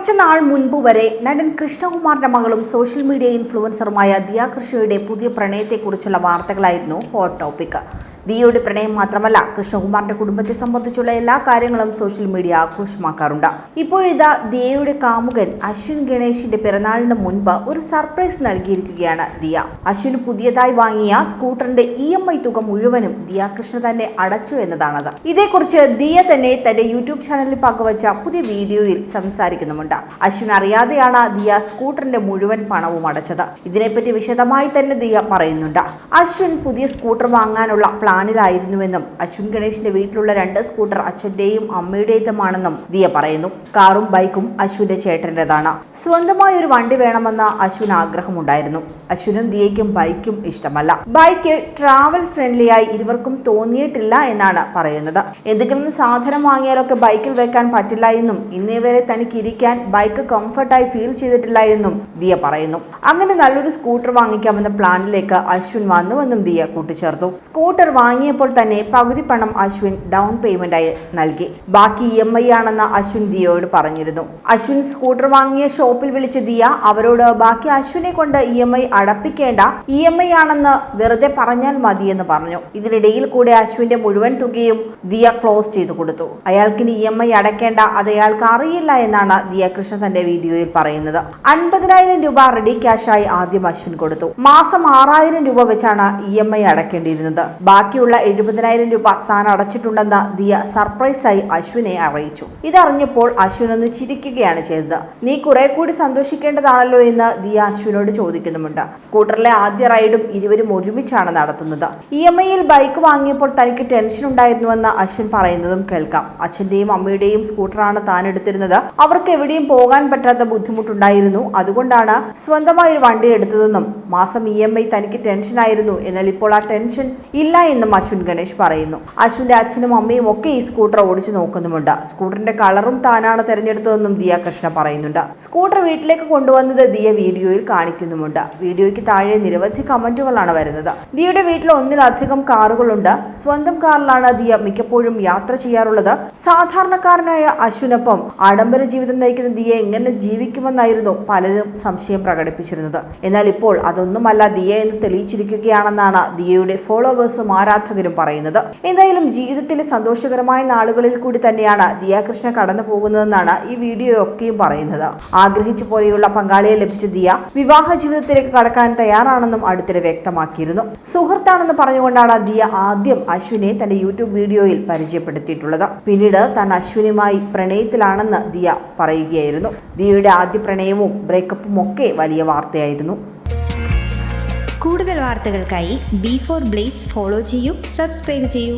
കുറച്ചു നാൾ മുൻപ് വരെ നടൻ കൃഷ്ണകുമാറിന്റെ മകളും സോഷ്യൽ മീഡിയ ഇൻഫ്ലുവൻസറുമായ ദിയ കൃഷ്ണയുടെ പുതിയ പ്രണയത്തെക്കുറിച്ചുള്ള വാർത്തകളായിരുന്നു ഹോട്ട് ടോപ്പിക് ദിയയുടെ പ്രണയം മാത്രമല്ല കൃഷ്ണകുമാറിന്റെ കുടുംബത്തെ സംബന്ധിച്ചുള്ള എല്ലാ കാര്യങ്ങളും സോഷ്യൽ മീഡിയ ആഘോഷമാക്കാറുണ്ട്. ഇപ്പോഴിതാ ദിയയുടെ കാമുകൻ അശ്വിൻ ഗണേഷിന്റെ പിറന്നാളിന് മുൻപ് ഒരു സർപ്രൈസ് നൽകിയിരിക്കുകയാണ് ദിയ. അശ്വിന് പുതിയതായി വാങ്ങിയ സ്കൂട്ടറിന്റെ ഇ എം ഐ തുക മുഴുവനും ദിയ കൃഷ്ണ തന്നെ അടച്ചു എന്നതാണത്. ഇതേക്കുറിച്ച് ദിയ തന്നെ തന്റെ യൂട്യൂബ് ചാനലിൽ പങ്കുവച്ച പുതിയ വീഡിയോയിൽ സംസാരിക്കുന്നുമുണ്ട്. അശ്വിൻ അറിയാതെയാണ് ദിയ സ്കൂട്ടറിന്റെ മുഴുവൻ പണവും അടച്ചത്. ഇതിനെപ്പറ്റി വിശദമായി തന്നെ ദിയ പറയുന്നുണ്ട്. അശ്വിൻ പുതിയ സ്കൂട്ടർ വാങ്ങാനുള്ള പ്ലാനിലായിരുന്നുവെന്നും അശ്വിൻ ഗണേഷിന്റെ വീട്ടിലുള്ള രണ്ട് സ്കൂട്ടർ അച്ഛന്റെയും അമ്മയുടേതുമാണെന്നും ദിയ പറയുന്നു. കാറും ബൈക്കും അശ്വിന്റെ ചേട്ടന്റേതാണ്. സ്വന്തമായ ഒരു വണ്ടി വേണമെന്ന അശ്വിൻ ആഗ്രഹമുണ്ടായിരുന്നു. അശ്വിനും ദിയയ്ക്കും ബൈക്കും ഇഷ്ടമല്ല. ബൈക്ക് ട്രാവൽ ഫ്രണ്ട്ലിയായി ഇരുവർക്കും തോന്നിയിട്ടില്ല എന്നാണ് പറയുന്നത്. എന്തെങ്കിലും സാധനം വാങ്ങിയാലൊക്കെ ബൈക്കിൽ വെക്കാൻ പറ്റില്ല എന്നും ഇന്നേ വരെ തനിക്ക് ഇരിക്കാൻ ബൈക്ക് കംഫർട്ടായി ഫീൽ ചെയ്തിട്ടില്ല എന്നും ദിയ പറയുന്നു. അങ്ങനെ നല്ലൊരു സ്കൂട്ടർ വാങ്ങിക്കാമെന്ന പ്ലാനിലേക്ക് അശ്വിൻ വന്നുവെന്നും ദിയ കൂട്ടിച്ചേർത്തു. സ്കൂട്ടർ വാങ്ങിയപ്പോൾ തന്നെ പകുതി പണം അശ്വിൻ ഡൗൺ പേയ്മെന്റായി നൽകി. ബാക്കി ഇ എം ഐ ആണെന്ന് അശ്വിൻ ദിയയോട് പറഞ്ഞിരുന്നു. അശ്വിൻ സ്കൂട്ടർ വാങ്ങിയ ഷോപ്പിൽ വിളിച്ച ദിയ അവരോട് ബാക്കി അശ്വിനെ കൊണ്ട് ഇ എം ഐ അടപ്പിക്കേണ്ട. ഇ എം ഐ ആണെന്ന് വെറുതെ പറഞ്ഞാൽ മതിയെന്ന് പറഞ്ഞു. ഇതിനിടയിൽ കൂടെ അശ്വിന്റെ മുഴുവൻ തുകയും ദിയ ക്ലോസ് ചെയ്തു കൊടുത്തു. അയാൾക്കിനി ഇ എം ഐ അടയ്ക്കേണ്ട അത് അയാൾക്ക് അറിയില്ല എന്നാണ് ദിയ കൃഷ്ണ തന്റെ വീഡിയോയിൽ പറയുന്നത് അൻപതിനായിരം രൂപ റെഡി ക്യാഷായി ആദ്യം അശ്വിൻ കൊടുത്തു. മാസം ആറായിരം രൂപ വെച്ചാണ് ഇ എം ഐ അടക്കേണ്ടിയിരുന്നത് ബാക്കിയുള്ള എഴുപതിനായിരം രൂപ താൻ അടച്ചിട്ടുണ്ടെന്ന് ദിയ സർപ്രൈസായി അശ്വിനെ അറിയിച്ചു. ഇതറിഞ്ഞപ്പോൾ അശ്വിൻ ഒന്ന് ചിരിക്കുകയാണ് ചെയ്തത്. നീ കുറെ കൂടി സന്തോഷിക്കേണ്ടതാണല്ലോ എന്ന് ദിയ അശ്വിനോട് ചോദിക്കുന്നുമുണ്ട്. സ്കൂട്ടറിലെ ആദ്യ റൈഡും ഇരുവരും ഒരുമിച്ചാണ് നടത്തുന്നത്. ഇ എം ഐയിൽ ബൈക്ക് വാങ്ങിയപ്പോൾ തനിക്ക് ടെൻഷൻ ഉണ്ടായിരുന്നുവെന്ന് അശ്വിൻ പറയുന്നതും കേൾക്കാം. അച്ഛന്റെയും അമ്മയുടെയും സ്കൂട്ടറാണ് താൻ എടുത്തിരുന്നത്. അവർക്ക് എവിടെയും പോകാൻ പറ്റാത്ത ബുദ്ധിമുട്ടുണ്ടായിരുന്നു. അതുകൊണ്ടാണ് സ്വന്തമായി ഒരു വണ്ടി എടുത്തതെന്നും മാസം ഇ എം ഐ തനിക്ക് ടെൻഷനായിരുന്നു എന്നാൽ ഇപ്പോൾ ആ ടെൻഷൻ ഇല്ല എന്നും അശ്വിൻ ഗണേഷ് പറയുന്നു. അശ്വിന്റെ അച്ഛനും അമ്മയും ഒക്കെ ഈ സ്കൂട്ടർ ഓടിച്ചു നോക്കുന്നുമുണ്ട്. സ്കൂട്ടറിന്റെ കളറും താനാണ് തെരഞ്ഞെടുത്തതെന്നും ദിയ കൃഷ്ണ പറയുന്നുണ്ട്. സ്കൂട്ടർ വീട്ടിലേക്ക് കൊണ്ടുവന്നത് ദിയ വീഡിയോയിൽ കാണിക്കുന്നുമുണ്ട്. വീഡിയോയ്ക്ക് താഴെ നിരവധി കമന്റുകളാണ് വരുന്നത്. ദിയയുടെ വീട്ടിൽ ഒന്നിലധികം കാറുകളുണ്ട്. സ്വന്തം കാറിലാണ് ദിയ മിക്കപ്പോഴും യാത്ര ചെയ്യാറുള്ളത്. സാധാരണക്കാരനായ അശ്വിനൊപ്പം ആഡംബര ജീവിതം നയിക്കുന്ന ദിയ എങ്ങനെ ജീവിക്കുമെന്നായിരുന്നു പലരും സംശയം പ്രകടിപ്പിച്ചിരുന്നത്. എന്നാൽ ഇപ്പോൾ അതൊന്നുമല്ല ദിയ എന്ന് തെളിയിച്ചിരിക്കുകയാണെന്നാണ് ദിയയുടെ ഫോളോവേഴ്സും ആരാധകരും പറയുന്നത്. എന്തായാലും ജീവിതത്തിലെ സന്തോഷകരമായ നാളുകളിൽ കൂടി തന്നെയാണ് ദിയ കൃഷ്ണ കടന്നു പോകുന്നതെന്നാണ് ഈ വീഡിയോ ഒക്കെയും പറയുന്നത്. ആഗ്രഹിച്ച പോലെയുള്ള പങ്കാളിയെ ലഭിച്ച ദിയ വിവാഹ ജീവിതത്തിലേക്ക് കടക്കാൻ തയ്യാറാണെന്നും അടുത്തിടെ വ്യക്തമാക്കിയിരുന്നു. സുഹൃത്താണെന്ന് പറഞ്ഞുകൊണ്ടാണ് ദിയ ആദ്യം അശ്വിനെ തന്റെ യൂട്യൂബ് വീഡിയോയിൽ പരിചയപ്പെടുത്തിയിട്ടുള്ളത്. പിന്നീട് താൻ അശ്വിനുമായി പ്രണയത്തിലാണെന്ന് ദിയ പറയുകയായിരുന്നു. ദിയയുടെ ആദ്യ പ്രണയവും ബ്രേക്കപ്പും ഒക്കെ വലിയ വാർത്തയായിരുന്നു. കൂടുതൽ വാർത്തകൾക്കായി ബി ഫോർ ബ്ലേസ് ഫോളോ ചെയ്യൂ സബ്സ്ക്രൈബ് ചെയ്യൂ.